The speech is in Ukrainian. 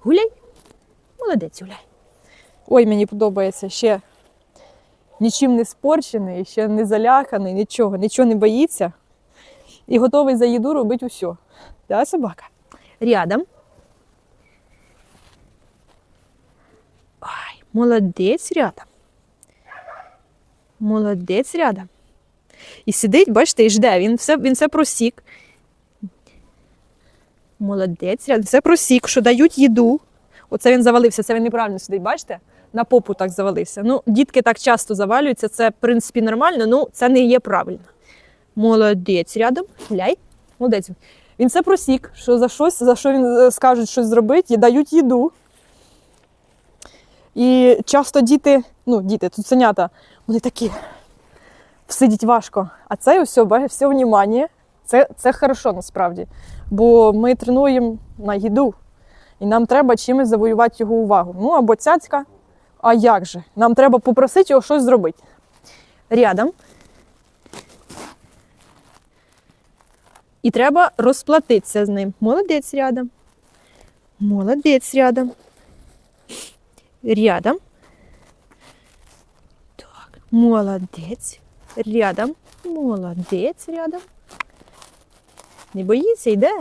Гуляй. Молодець, гуляй. Ой, мені подобається ще нічим не спорчений, ще не заляканий, нічого, нічого не боїться. І готовий за їду робити усе. Да, собака? Рядом. Ай, молодець рядом. Молодець рядом. І сидить, бачите, і жде. Він все, він все просік. Молодець. Все просік, що дають їду. Оце він завалився, це він неправильно сидить, бачите? На попу так завалився. Ну, дітки так часто завалюються, це, в принципі, нормально, ну це не є правильно. Молодець рядом. Гляй. Молодець. Він все просік, що за щось, за що він е, скажуть щось зробити, дають їду. І часто діти, ну, діти, цуценята, вони такі сидіть важко. А це все, все внимання. Це, це хорошо насправді. Бо ми тренуємо на їду. І нам треба чимось завоювати його увагу. Ну або цяцька. А як же? Нам треба попросити його щось зробити. Рядом. І треба розплатитися з ним. Молодець рядом. Молодець рядом. Рядом. Так, молодець. Рядом. Молодець рядом. Не боїться, йде.